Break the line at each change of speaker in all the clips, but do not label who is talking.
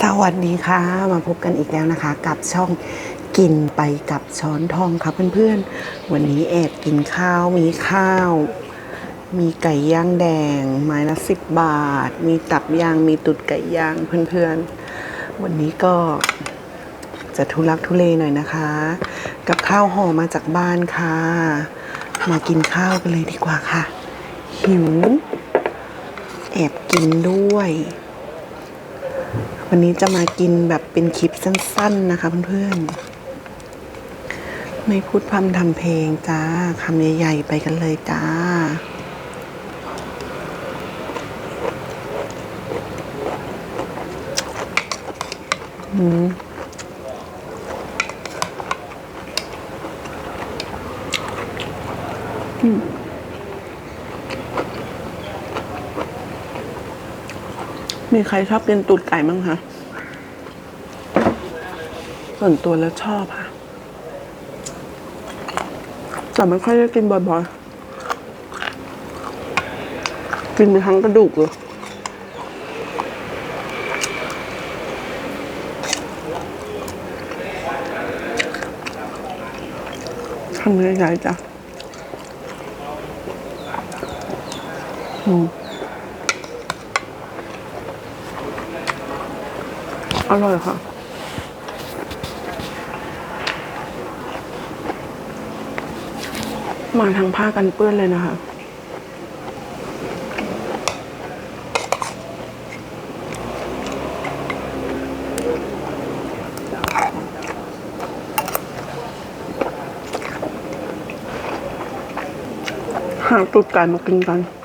สวัสดีค่ะ มาพบกันอีกแล้วนะคะ กับช่องกินไปกับช้อนทองค่ะเพื่อนๆ วันนี้แอบกินข้าวมีข้าว มีไก่ย่างแดง ไม้ละสิบบาท มีตับย่างมีตุดไก่ย่างเพื่อนๆ วันนี้ก็จะทุลักทุเลหน่อยนะคะ กับข้าวห่อมาจากบ้านค่ะ มากินข้าวกันเลยดีกว่าค่ะ หิว แอบกินด้วย วันนี้จะมากินแบบเป็นคลิปสั้น ๆนะคะเพื่อนๆ ไม่พูดพร่ำทำเพลงจ้าคำใหญ่ๆไปกันเลยจ้าอืม มีใครชอบกินตูดไก่มั้งคะส่วนตัวแล้วชอบค่ะ แต่ไม่ค่อยได้กินบ่อยๆ กินไปทั้งกระดูกเลยทำใหญ่จ้ะอืม อร่อยค่ะ มาทางผ้ากันเปื้อนเลยนะคะหาตุดไก่มากินกัน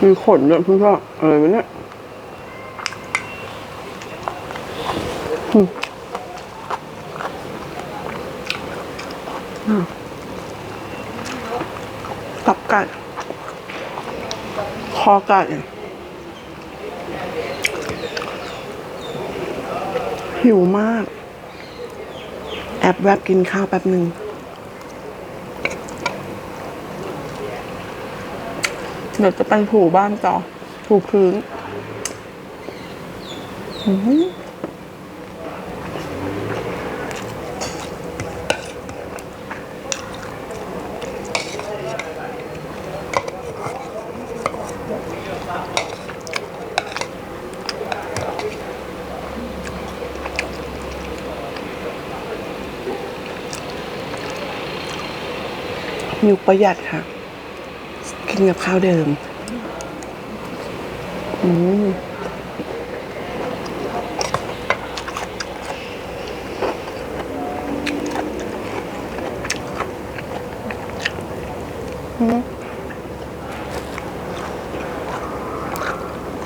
มีขนด้วยเพื่อนอะไรวะเนี่ยตับไก่คอไก่หิวมาก แอบแวบกินข้าวแป๊บหนึ่ง เดี๋ยวจะไปถูบ้านต่อ ถูพื้นอยุคประหยัดค่ะ กินกับข้าวเดิม อืมอืม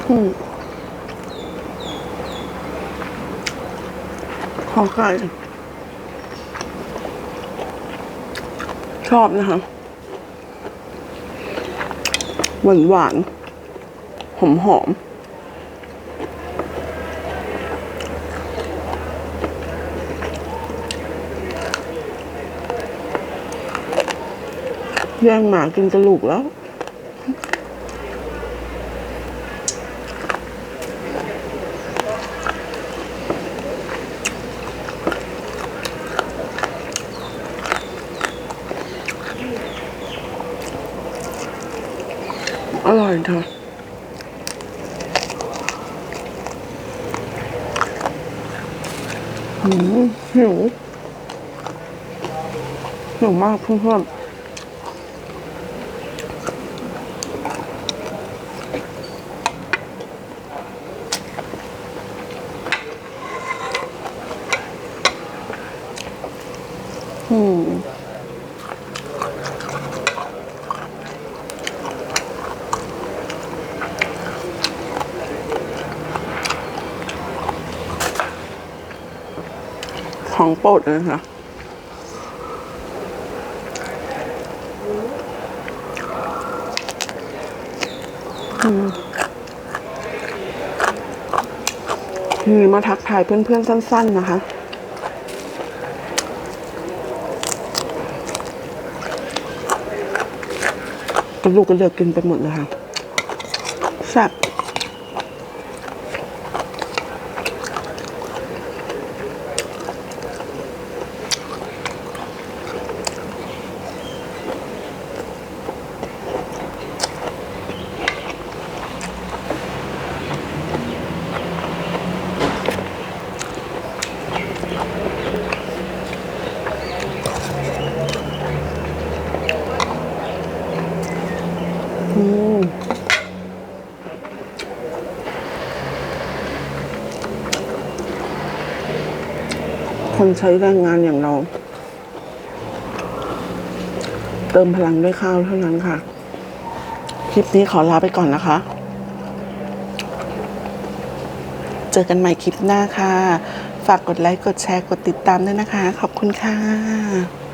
อืมไก่ชอบนะคะ หวานหวานหอมหอมๆแย่งหมากินกระลูกแล้ว อร่อยเถอะอืมหิวหิวมากเพื่อนๆ ของโปรดเลยค่ะหือมาทักทายเพื่อนๆ สั้น ๆ นะคะ
กระดูกกระเดือกกินไปหมดเลยค่ะแซ่บ คนใช้แรงงานอย่างเรา เติมพลังด้วยข้าวเท่านั้นค่ะ คลิปนี้ขอลาไปก่อนนะคะ เจอกันใหม่คลิปหน้าค่ะ ฝากกดไลค์ กดแชร์ กดติดตามด้วยนะคะ ขอบคุณค่ะ